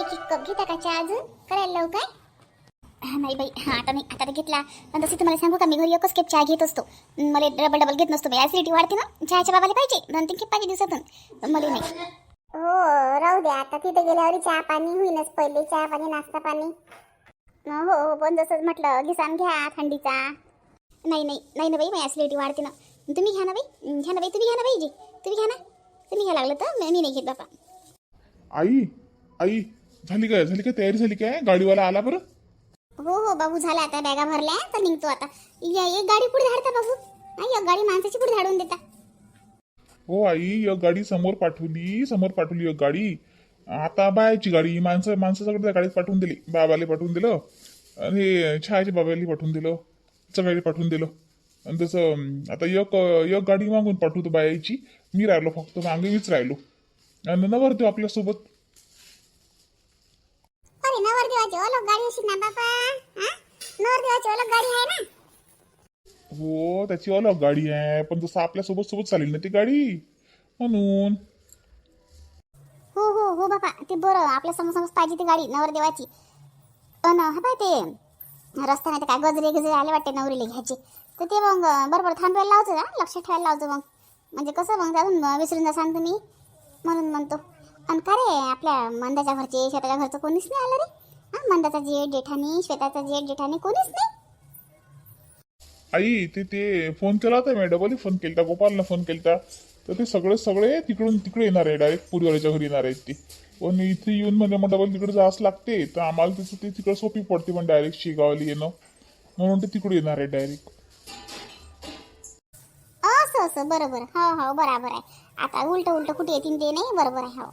एक एक कप घेता का चहा अजून? करायला लावू काय? हा, नाही बाई. हा आता नाही. आता तर घेतला. पण तसे तुम्हाला सांगू का मी घरी एकच कप चहा घेत असतो. मला डबल डबल घेत नसतो मी ऍसिडिटी वाढते ना. चहाच्या बाबाला पाहिजे. दोन तीन खेप पाहिजे दिवसातून. मला नाही. हो राहू दे. आता तिथे गेल्यावर चहा पाणी होईनच. पहिले चहा पाणी नाश्ता पाणी. हो हो. पण जसं म्हटलं घिसाण घ्या थंडीचा. नाही नाही. नाही ना बाई माझी ॲसिडिटी वाढते ना. तुम्ही घ्या ना बाई. घ्या ना बाई. तुम्ही घ्या ना बाई जी. तुम्ही घ्या ना. तुम्ही घ्या लागलं तर मी मी नाही घेत बापा. आई आई. झाली काय झाली काय तयारी झाली काय? गाडीवाला आला बरं? हो हो बाबू झाला आता. बॅगा भरल्या तर निघतो आता. या- एक गाडी पुढे धाडता बाबू. हा एक गाडी माणसाची पुढे धाडून देता. हो आई एक गाडी समोर पाठवली समोर पाठवली एक गाडी. आता बायाची गाडी माणसं माणसाकडे त्या गाडीत पाठवून दिली. बाबाला पाठवून दिलं. आणि हे छायाच्या बाबाला पाठवून दिलं. सगळ्याला पाठवून दिलं. आणि तसं आता एक एक गाडी मागून पाठवतो बायाची. मी राहिलो फक्त मागे मीच राहिलो. आणि नवर देऊ आपल्यासोबत अरे नवरदेवाची ओळख गाडी अशी ना बाबा हा? नवरदेवाची ओळख गाडी आहे ना? हो त्याची अलग गाडी आहे पण जसं आपल्यासोबत सोबत चालेल ना ती गाडी? म्हणून. हो हो हो बाबा ते बरं आपल्यासमोर समोर पाहिजे ती गाडी नवरदेवाची पण हा पाय ते रस्त्याने ते काय गजरे गजरे आले वाटते नवरीला घ्यायचे. तर ते मग बरोबर थांबवायला लावतो ना लक्ष ठेवायला लावतो मग. म्हणजे कसं मग अजून विसरून जासान तुम्ही म्हणून म्हणतो. आणि का रे आपल्या मंदाच्या घरचे श्वेताच्या घरचं कोणीच नाही आलं रे? हा मंदाचा जेठ जेठानी श्वेताचा जेठ जेठानी कोणीच नाही? आई ते ते फोन केला होता मी डबल फोन केलता गोपालला फोन केलता. तर ते सगळे सगळे तिकडून तिकडे येणार आहे डायरेक्ट पुरीवाल्याच्या घरी येणार आहेत ते. पण इथे येऊन म्हणजे मग डबल तिकडे जावंच लागते. तर आम्हाला त्याचं ते तिकडे सोपी पडते पण डायरेक्ट शेगावला येणं. म्हणून ते तिकडे येणार आहे डायरेक्ट असं असं बरोबर. हो हो बराबर आहे. आता उलट उलट कुठे येतील ते नाही बरोबर आहे हो.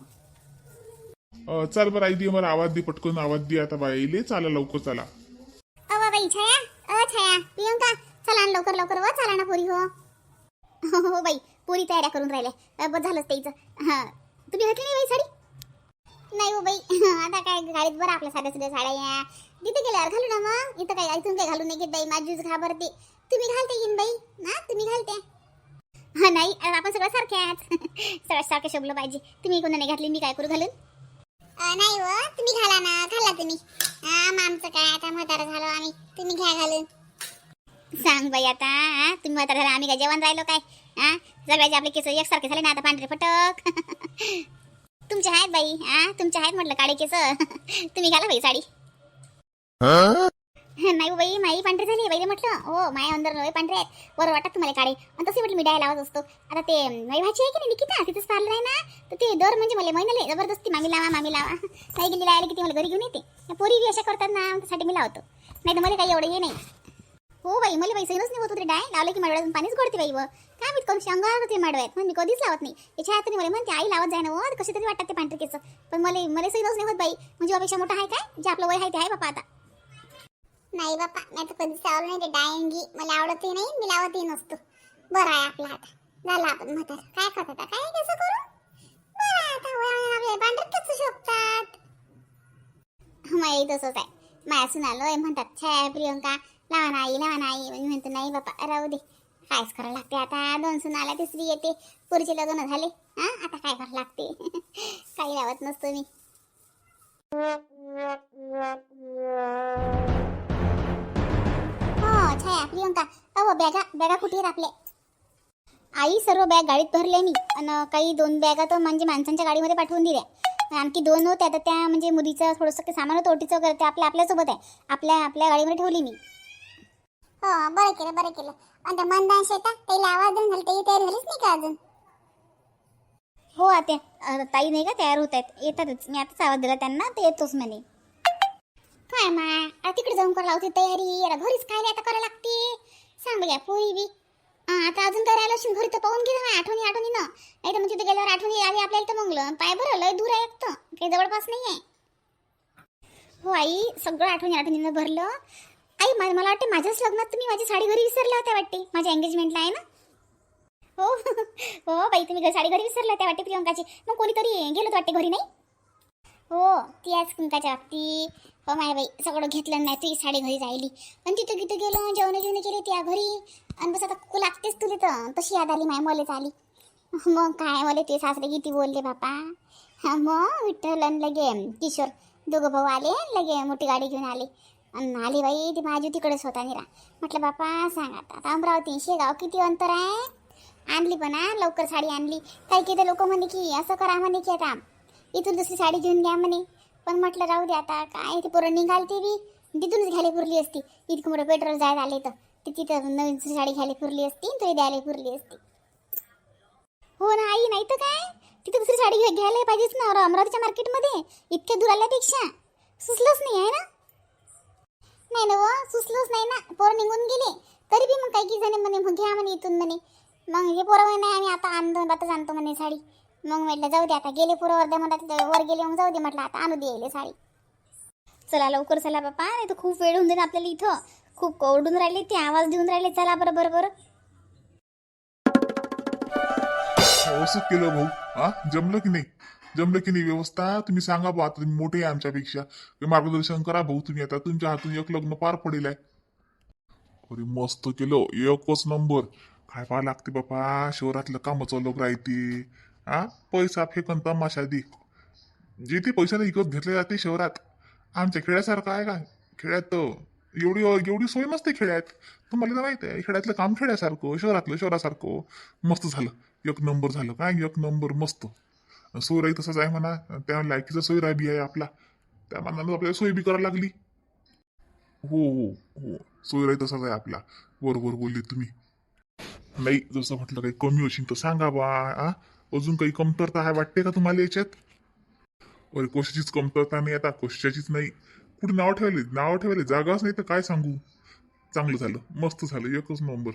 चल बरं आई दे मला आवाज दे पटकून आवाज दे आता बाईले चाला लवकर चला. अवा बाई छाया. अ छाया. प्रियंका चला ना लवकर लवकर. व चला ना पोरी हो. हो हो बाई. पोरी तयाऱ्या करून राहिल्या बस झालंच त्याचं. हां. तुम्ही घातली नाही बाई साडी? नाही हो बाई. आता काय गाडीत बरं आपल्या साध्या साध्या साड्या या. तिथे गेल्यावर घालू ना मग. इथं काय इथून काय घालू नाही घेत बाई? माझीच घाबरते. तुम्ही घालते येईन बाई. ना तुम्ही घालते. हा नाही. आपण सगळं सारख्याच सगळं सारखे शोभलं पाहिजे. तुम्ही कोणा नाही घातली मी काय करू घालून? नाही व तुम्ही घाला ना घाला तुम्ही. हा आमचं काय आता म्हातारा झालो आम्ही तुम्ही घ्या घालून. सांग बाई आता हा? तुम्ही म्हातारा झाला आम्ही काय जेवण राहिलो काय? हा सगळ्याचे आपले केस एकसारखे झाले ना आता पांढरे फटक. तुमचे आहेत बाई हा तुमचे आहेत म्हटलं काळे केस. तुम्ही घाला बाई साडी. नाही बाई माई पांढरे झाली बाई म्हटलं. हो माया अंदर नव्हे पांढरे आहेत. वर वाटत तुम्हाला काळे आणि तसे म्हटलं मी डाय लावत असतो. आता ते माई भाची आहे की नाही निकिता? तिथंच पार्लर आहे ना? तर ते दर म्हणजे मला महिन्याला जबरदस्ती मामी लावा मामी लावा. नाही गेली लावायला की ती मला घरी घेऊन येते. त्या पोरी बी अशा करतात ना त्यासाठी मी लावतो. नाही तर मला काही एवढं हे नाही. हो बाई मला बाई सैनच नाही होत होते डाय. लावलं की माडव्यातून पाणीच गोडते बाई व. काय मी कधी अंगावर ते माडव्यात. मी कधीच लावत नाही. याच्या हाताने मला म्हणते आई लावत जाय ना हो कशी तरी वाटतात ते पांढरे पण मला मला सैनच नाही होत बाई. म्हणजे अपेक्षा मोठा आहे काय? जे आपलं वय आहे ते आहे बापा आता. नाही बापा मी तर कधीच लावलं नाही ते डायंगी मला आवडतही नाही मी लावतही नसतो. बरं आहे आपला आता. झाला आपण म्हातार. काय करत आता काय कसं करू? बरं आहे आता. वयाने आपले पांढरे कसं शोभतात? माई तसंच आहे. माया आहे म्हणतात छाया प्रियंका. लावा नाही लावा नाही मी म्हणतो नाही बापा राहू दे. कायच करावं लागते आता. दोन सुनाला तिसरी येते. पुरीचे लग्न झाले. हा? आता काय करावं लागते? काही लावत नसतो मी. हो प्रियंका अहो बॅगा बॅगा कुठे आहेत आपल्या? आई सर्व बॅग गाडीत भरल्या मी. आणि काही दोन बॅगा तर म्हणजे माणसांच्या गाडीमध्ये पाठवून दिल्या. आणखी दोन होत्या तर त्या म्हणजे मुलीचं थोडंसं काही सामान होतं ओटीचं वगैरे ते आपल्या आपल्यासोबत आहे. आपल्या आपल्या गाडीमध्ये ठेवली मी. हो बरं केलं बरं केलं. आणि त्या मंदान शेतात त्याला आवाज देऊन झालं त्याची तयारी झालीच नाही का अजून? हो आत्या अं, ताई नाही का तयार होत आहेत. येतातच. मी आताच आवाज दिला त्यांना ते येतोच म्हणे. काय मा? आता तिकडे जाऊन करायला लावते तयारी. आता घरीच काय आता करायला लागते? सांगूया पोळी बी. आता अजून तयार आलं घरी तर पाहून घे ना आठवणी आठवणी ना. नाही तर मग तिथे गेल्यावर आठवणी आली आपल्याला तर मग पाय बरं लय दूर आहे एक तर काही जवळपास नाही आहे हो आई सगळं आठवणी आठवणीनं भरलं. आई मा- मला वाटते माझ्याच लग्नात तुम्ही माझी साडी घरी विसरल्या होत्या वाटते. माझ्या एंगेजमेंटला आहे ना? हो. हो बाई तुम्ही साडी घरी विसरल्या त्या वाटते प्रियंकाची. मग कोणीतरी गेलो वाटते घरी नाही? हो ती आज कुंकाच्या बाबती हो माय बाई सगळं घेतलं नाही तुझी साडी घरी राहिली. आणि तिथं तिथं गेलो जेवण जेवण केले त्या घरी. आणि बस आता कू लागतेच तुला तर. तशी याद आली माय मलाच आली. मग काय मला ते सासरे किती बोलले बापा. मग विठ्ठल आणि लगे किशोर दोघं भाऊ आले लगे मोठी गाडी घेऊन आले. आणि आली बाई ती माझी तिकडेच होता निरा. म्हटलं बापा सांग आता. अमरावती शेगाव किती अंतर आहे? आणली पण लवकर साडी आणली. काही किती लोक म्हणे की असं करा म्हणे की आता. इथून दुसरी साडी घेऊन घ्या म्हणे. पण म्हटलं राहू दे आता काय ते पोरं निघालते बी. तिथूनच घ्यायला पुरली असती. इतकं मोठं पेट्रोल जायला आले तर. ती तिथं नवीन दुसरी साडी घ्यायला पुरली असती तरी द्यायला पुरली असती. हो ना आई नाही तर काय? तिथे दुसरी साडी घ्यायला पाहिजेच ना अमरावतीच्या मार्केटमध्ये. इतक्या दूर आल्यापेक्षा सुचलंच नाही आहे ना? नाही ना व सुचलंच नाही ना. पोरं निघून गेले. तरी बी मग काही की जणे म्हणे मग घ्या म्हणे इथून म्हणे. मग हे पोरं म्हणे नाही आम्ही आता आणतो आता आणतो म्हणे साडी. मग म्हटलं जाऊ दे आता गेले पुरं अर्ध्या म्हणतात वर गेले मग जाऊ दे म्हटलं आता आणू दे यायले साडी. चला लवकर चला बापा नाही तर खूप वेळ होऊन जाईल आपल्याला इथं. खूप कोरडून राहिले ते आवाज देऊन राहिले चला बरं बरं बरं. व्यवस्थित केलं भाऊ. हा? जमलं की नाही? जमलं की नाही व्यवस्था? तुम्ही सांगा बा आता तुम्ही मोठे आहे आमच्यापेक्षा. मार्गदर्शन करा भाऊ तुम्ही आता. तुमच्या हातून एक लग्न पार पडेल आहे. अरे मस्त केलं. एकच नंबर. काय पाहा लागते बापा शहरातलं कामं चालू राहते. हा? पैसा फेकन तमाशा जिथे जे ते पैशाने विकत घेतले जाते शहरात आमच्या खेड्यासारखं आहे का? खेड्यात तर एवढी एवढी सोय नसते खेड्यात. तुम्हाला तर माहीत आहे खेड्यातलं काम खेड्यासारखं शहरातलं शहरासारखं मस्त झालं. एक नंबर झालं काय? एक नंबर मस्त. सोयराही तसंच आहे म्हणा. त्या लायकीचा सोयरा बी आहे आपला. त्या मानानं आपल्याला सोय बी करायला लागली. हो हो हो. सोयराही तसाच आहे आपला. बरोबर बोलले तुम्ही. नाही जसं म्हटलं काही कमी होशील तर सांगा बा आ? अजून काही कमतरता आहे वाटते का तुम्हाला याच्यात? अरे कशाचीच कमतरता नाही आता कशाचीच नाही. कुठे नाव ठेवले? नाव ठेवले? जागाच नाही तर काय सांगू? चांगलं झालं. मस्त झालं. एकच नंबर.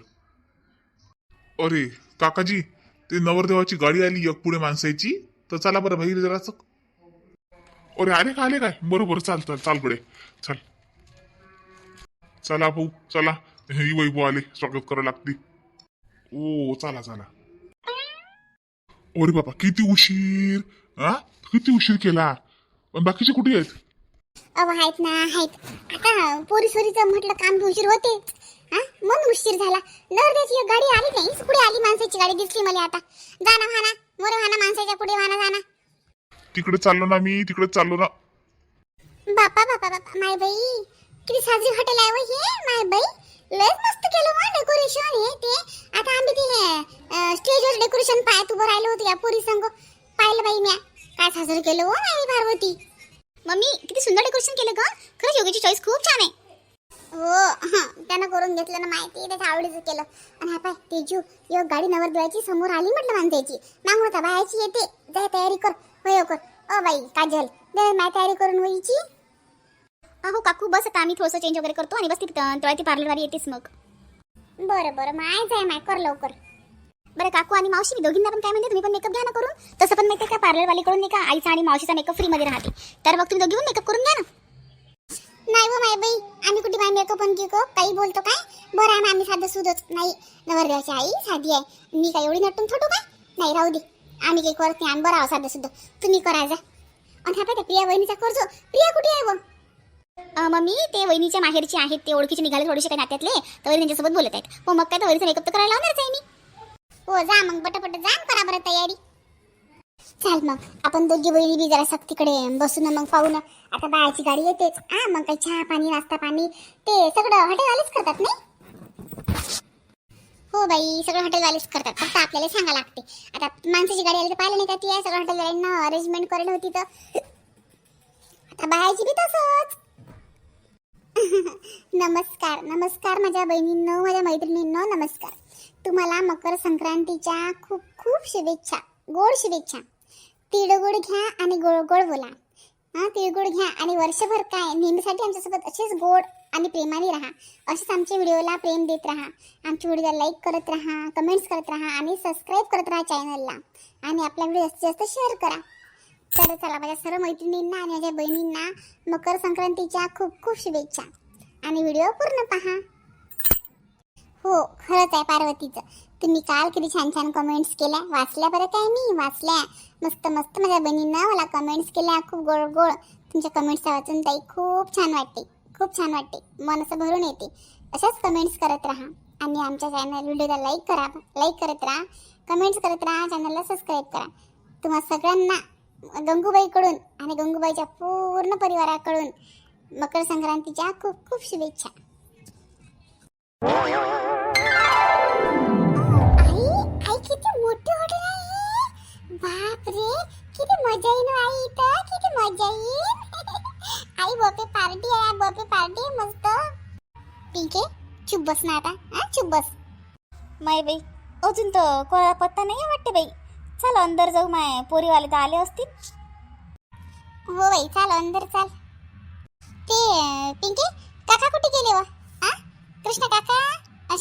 अरे काकाजी ते नवरदेवाची गाडी आली एक पुढे माणसाची तर चला बरं भाई जराच अरे आले का? आले काय? बरोबर चाल चाल चाल पुढे. चल. चला भाऊ चला. ही वैभव आले. स्वागत करावं लागते. ओ चला चला. अरे बाबा किती उशीर. हा किती उशीर केला? पण बाकीचे कुठे आहेत? अव आहेत ना आहेत. आता पोरी सोरीचं म्हटलं काम बी उशीर होते. हा मन उशीर झाला. नरद्याची एक गाडी आली नाही पुढे आली माणसाची गाडी? दिसली मला आता. जाना वाहना मोरे वाहना माणसाच्या पुढे वाहना जाना तिकडे चाललो ना मी तिकडे चाललो ना. बापा बापा बापा माय बाई. किती साजरी हॉटेल आहे हो हे माय बाई. लयच मस्त केलं मग डेकोरेशन हे ते. आता आम्ही ते स्टेजवर डेकोरेशन पाहत उभं राहिलो होतो या पोरी संग. पाहिलं बाई म्या. काय साजरं केलं हो माई पार्वती. मम्मी किती सुंदर डेकोरेशन केलं ग. खरंच योगीची चॉईस खूप छान आहे. हो हं, त्यानं करून घेतलं ना माहिती त्याच्या आवडीचं केलं. आणि हा पाय तेजू एक गाडी नवर द्यायची समोर आली म्हटलं माणसाची मागून आता बायाची येते. जाय तयारी कर. होय हो, कर. O by Kajal. दे माय तयारी करून व्हायची अहो काकू बस आता आम्ही थोडंसं चेंज वगैरे करतो आणि बस ती तेव्हा ती पार्लरवाली येतेच मग. बरं बरं माय जाय माय कर लवकर. बरं काकू आणि मावशी मी दोघींना पण काय म्हणते तुम्ही पण मेकअप घ्या ना करून. तसं पण माहिती का पार्लरवालीकडून नाही का आईचा आणि मावशीचा मेकअप फ्रीमध्ये राहते. तर मग तुम्ही दोघी पण मेकअप करून घ्या ना. नाही हो माय बाई आम्ही कुठे माय मेकअप आणि गिकअप काही बोलतो काय? बरं आहे ना आम्ही साधं सुधच. नाही नवरदेवाची आई साधी आहे. मी काय एवढी नटून थोडू काय? नाही राहू दे. आम्ही काही करत नाही आम्ही बरं आहो साधं सुद्धा तुम्ही करा जा. आणि हा त्या प्रिया वहिनीचा करजो. प्रिया कुठे आहे व? मम्मी ते वहिनीच्या माहेरचे आहेत ते ओळखीचे निघाले थोडेसे काही नात्यातले तर वहिनी त्यांच्यासोबत बोलत आहेत. हो मग काय तर वहिनीचा मेकअप तर करायला लावणारच आहे मी. हो जा मग पटापट जा करा बरं तयारी. चाल मग आपण दोघी बहिणी बी जरा तिकडे बसू ना मग पाहू ना. आता बाळाची गाडी येतेच. हा मग काही चहा पाणी नाश्ता पाणी ते सगळं हॉटेलवालेच करतात नाही? हो बाई सगळं हॉटेलवालेच करतात. फक्त आपल्याला सांगा लागते. आता माणसाची गाडी आली तर पाहिलं नाही का ती आहे? सगळं हॉटेलवाल्यांना अरेंजमेंट करेल होती तर. आता बाळाची बी तसंच. नमस्कार नमस्कार माझ्या बहिणींनो माझ्या मैत्रिणींनो नमस्कार. तुम्हाला मकर संक्रांतीच्या खूप खूप शुभेच्छा गोड शुभेच्छा. तिळगुळ घ्या आणि गोड गोड बोला. हां तिळगुळ घ्या आणि वर्षभर काय नेहमीसाठी आमच्यासोबत असेच गोड आणि प्रेमाने राहा. असेच आमच्या व्हिडिओला प्रेम देत राहा. आमच्या व्हिडिओला लाईक करत राहा कमेंट्स करत राहा आणि सबस्क्राईब करत राहा चॅनलला आणि आपला व्हिडिओ जास्तीत जास्त शेअर करा. तर चला माझ्या सर्व मैत्रिणींना आणि माझ्या बहिणींना मकर संक्रांतीच्या खूप खूप शुभेच्छा. आणि व्हिडिओ पूर्ण पहा. हो खरंच आहे पार्वतीचं. तुम्ही काल किती छान छान कमेंट्स केल्या. वाचल्या बरं काय मी? वाचल्या. मस्त मस्त माझ्या बहिणींना मला कमेंट्स केल्या. खूप गोड गोड. तुमच्या कमेंट्स वाचून ताई खूप छान वाटते. खूप छान वाटते. मन असं भरून येते. अशाच कमेंट्स करत राहा. आणि आमच्या चॅनल व्हिडिओला लाईक करा. लाईक करत राहा. कमेंट्स करत राहा. चॅनलला सबस्क्राईब करा. तुम्हा सगळ्यांना गंगूबाईकडून आणि गंगूबाईच्या पूर्ण परिवाराकडून मकर संक्रांतीच्या खूप खूप शुभेच्छा. आई आई किती मोठी हॉटेल आहे बाप रे किती मजा येईल हो आई इथं किती मजा येईल. आई बफे पार्टी आहे बफे पार्टी मस्त. पिंके चुप बस ना आता हा चुप बस. माय बाई अजून तर कोणा पत्ता नाही आहे वाटते बाई. चल अंदर जाऊ माय पोरीवाले तर आले असतील. हो बाई चाल अंदर चाल. ते पिंके काका कुठे गेले व? हा कृष्ण काका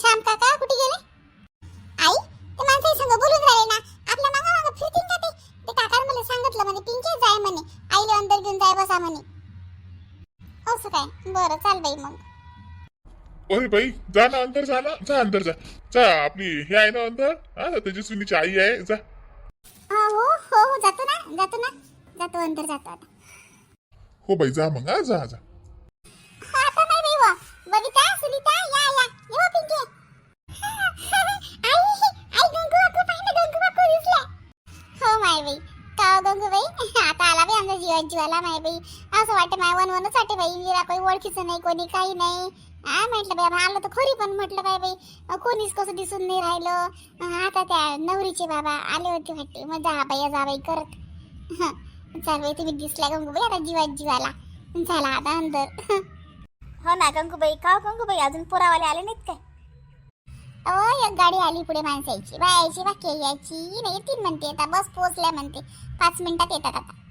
श्याम काका कुठे गेले? आई ते माणसाही संग बोलून राहिले ना. आपल्या मागा मागा फिरतील का ते? ते काकाने मला सांगितलं म्हणे पिंके जाय म्हणे. आईला अंदर घेऊन जाय बसा म्हणे. असं काय? बरं चाल बाई मग. अरे बाई जा ना अंदर जा ना. जा अंदर जा. जा आपली हे आहे ना अंदर. हा तेजस्विनीची आई आहे. जा. हा हो हो हो जातो ना जातो ना. जातो अंदर जातो आता. हो बाई जा मग. हा जा जा. बाई मीरा काही ओळखीचं नाही कोणी काही नाही. हा म्हटलं बाई आलं तर खरी पण म्हटलं बाई बाई. कोणीच कसं दिसून नाही राहिलं. आता त्या नवरीचे बाबा आले होते वाटते. मग जा बाई जा बाई करत. हं, चल बाई तुम्ही दिसल्या गंगू बाई आता जीवा जीवाला. चला आता अंदर हो. ना गंगूबाई. का हो गंगूबाई? अजून पोरावाले आले नाहीत काय? अहो एक गाडी आली पुढे माणसाची बायाची बाकी आहे याची नाही येतील म्हणते. आता बस पोहोचल्या म्हणते. पाच मिनिटात येतात आता.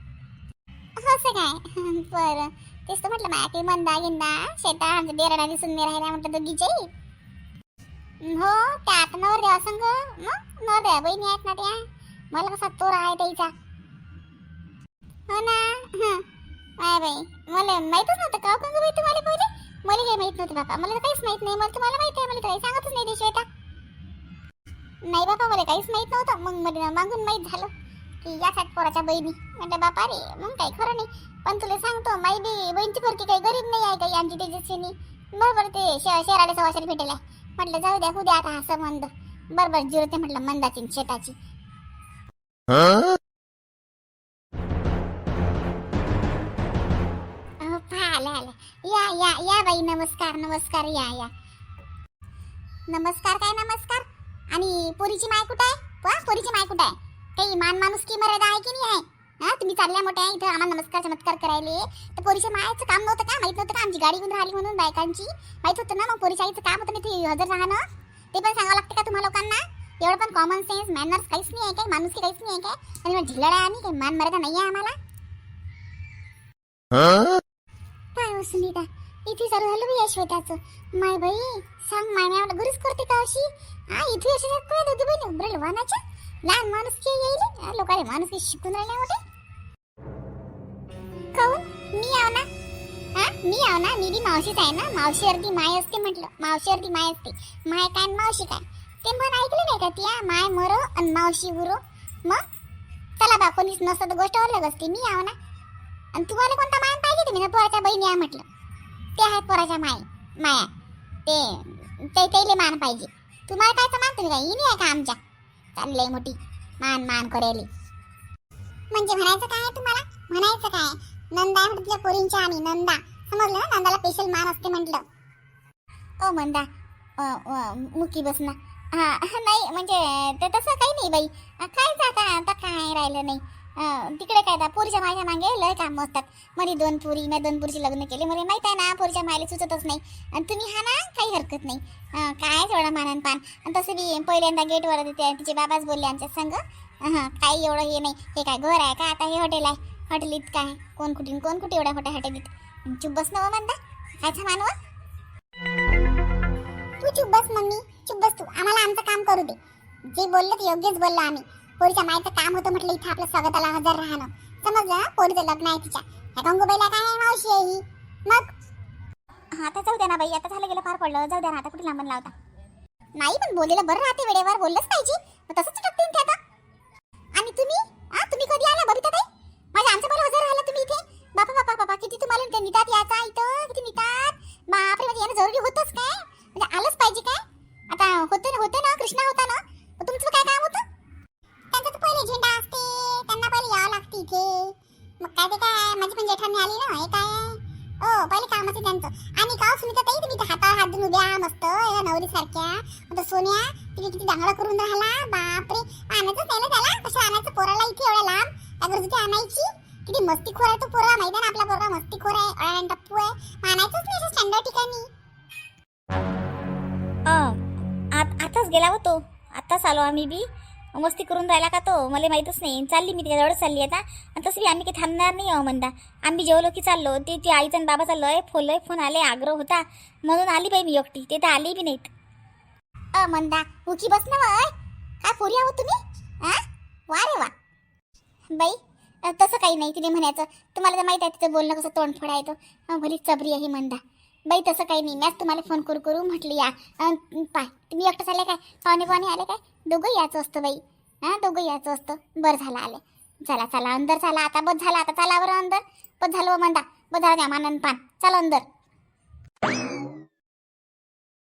असं काय? बरं. तेच तर म्हटलं माया काही मंदा गिंदा शेता आमच्या देराला दिसून मी राहिला म्हटलं दोघी जाई हो त्या आता नवरदेवा संग मग नवरदेवा बहिणी आहेत ना त्या. मला कसा तोर आहे त्याचा. हो ना हं. माय बाई मला माहीतच नव्हतं का हो, कंग बाई तुम्हाला पहिले? मला काही माहीत नव्हतं बापा. मला काहीच माहीत नाही. मला तुम्हाला माहिती आहे मला काही सांगतच नाही ते श्वेता. नाही बापा मला काहीच माहीत नव्हतं. मग मला मागून माहीत झालं. की या सात पोराच्या बहिणी. म्हणजे बापा रे मग काही खरं नाही. पण तुला सांगतो माई बी बहिणची पोरकी काही गरीब नाही आहे काही आमची तेजस्वीनी बरोबर ते श शेराडे सवाशाला भेटेल म्हटलं जाऊ द्या उद्या आता हा संबंध. बरोबर जिरते म्हटलं मंदाची शेताची. आले आले या या या बाई नमस्कार नमस्कार या या. नमस्कार काय नमस्कार? आणि पोरीची माय कुठं आहे? पोरीची माय कुठं आहे? काही मान माणूस की मर्यादा आहे की नाही आहे? हा तुम्ही चालल्या मोठ्या इथं आम्हाला नमस्कार चमत्कार करायले. तर पोरीच्या मायाचं काम नव्हतं का? माहीत नव्हतं का? आमची गाडी घेऊन राहिली म्हणून बायकांची. माहीत होतं ना मग पोरीच्या आईचं काम होतं ना ते हजर राहणं ते पण सांगावं लागतं का तुम्हाला लोकांना? एवढं पण कॉमन सेन्स मॅनर्स काहीच नाही आहे काय? माणूस काहीच नाही आहे काय? आणि मग आहे आम्ही काही मान मर्यादा नाही आहे आम्हाला? काय हो सुनीता? इथे चालू झालं बी श्वेताचं. माय बाई सांग माय मी आपल्या घरीच करते का अशी? हा इथे अशी काय दोघी बहिणी? उभरेल वानाच्या लहान माणूस की येईल? लोकांनी माणूस की शिकून राहिले होते काऊन मी आव ना. हा? मी आव ना. मी बी मावशीच आहे ना. मावशी अर्धी माय असते म्हटलं. मावशी अर्धी माय असते. माय काय आणि मावशी काय? ते म्हण ऐकलं नाही का त्या? माय मरो आणि मावशी उरो. मग? चला बा कोणीच नसतं तर गोष्ट अलग असते. मी आव ना. आणि तुम्हाला कोणता मान पाहिजे तुम्ही ना पोराच्या बहिणी आहे म्हटलं. ते आहेत पोराच्या माय माया. ते ते मान पाहिजे. तुम्हाला कायचं मान तुम्ही काय नाही आहे का आमच्या? चांगली मोठी. मान मान करेली. म्हणजे म्हणायचं काय तुम्हाला? म्हणायचं काय नंदा म्हटलं पोरींच्या आणि नंदा. समजलं ना? नंदाला स्पेशल मान असते म्हटलं. ओ मंदा. मुकी बस ना हा नाही म्हणजे ते तसं काही नाही बाई. काय आता. आता काय राहिलं नाही. तिकडे काय दा पोरीच्या माझ्या मागे लय काम असतात. मध्ये दोन पुरी मी दोन पुरीचे लग्न केले. मला माहीत आहे ना पोरीच्या मायला सुचतच नाही. आणि तुम्ही हा ना काही हरकत नाही. काय थोडा मानन पान. आणि तसं बी पहिल्यांदा गेटवर ते तिचे बाबाच बोलले आमच्या संग. काही एवढं हे नाही. हे काय घर आहे का? आता हे हॉटेल आहे. हॉटेलीत काय? कोण कुठे कोण कुठे एवढ्या मोठ्या हॉटेलीत? चुप बस ना हो, म्हणता कायचा मानव हो? तू चुप बस मम्मी. चुप बस तू. आम्हाला आमचं काम करू दे. जे बोललं ते योग्यच बोललं आम्ही. पोरीच्या मायचं काम होतं म्हटलं इथं आपलं स्वागताला हजर राहणं. समजलं ना पोरीचं लग्न आहे तिच्या. ह्या गंगूबाईला काय आहे, मावशी आहे ही? मग? हा आता जाऊ द्या ना बाई आता झालं गेलं फार पडलं. जाऊ द्या ना आता कुठे लांबण लावता? नाही पण बोललेलं बरं राहते वेळेवर. बोललंच पाहिजे. तसंच या सारख्या. आता सोन्या तुम्ही किती दांगडा करून राहिला. बापरे. आणायचं त्याला त्याला? कसं आणायचं? पोराला इथे एवढ्या लांब. त्या तिथे आणायची. किती मस्ती खोर आहे तो पोरा माहिती ना आपला पोरा मस्ती खोर आहे. अळण टप्पू आहे. आणायचंच नाही स्टँडर्ड ठिकाणी. अं, आत आताच गेला हो तो. आत्ताच आलो आम्ही बी. मस्ती करून राहिला का तो? मला माहीतच नाही. चालली मी त्याच्याजवळ चालली आता. आणि तसं बी आम्ही काही थांबणार नाही अहो म्हणता. आम्ही जेवलो की चाललो. ते ती आईचा आणि बाबाचा लय फोन लय फोन आले. आग्रह होता. म्हणून आली बाई मी एकटी. ते तर आली बी नाहीत. अ मंदा उकी बस ना वय काय पोरी आहोत तुम्ही? हा वा रे वा. बाई तसं काही नाही तिने म्हणायचं. तुम्हाला तर माहीत आहे तिचं बोलणं कसं तोंडफोड आहे तो. भली चबरी आहे मंदा. बाई तसं काही नाही. मॅच तुम्हाला फोन करू करू म्हटली या. पाय तुम्ही एकटंच आले काय? पाहुणे पाहुणे आले काय? दोघं यायचं असतं बाई. हां दोघं यायचं असतं. बरं झालं आले. चला चला अंदर चला. आता बस झाला आता चला बरं अंदर. बस झालं मंदा. बस झालं द्या मानन पान चला अंदर.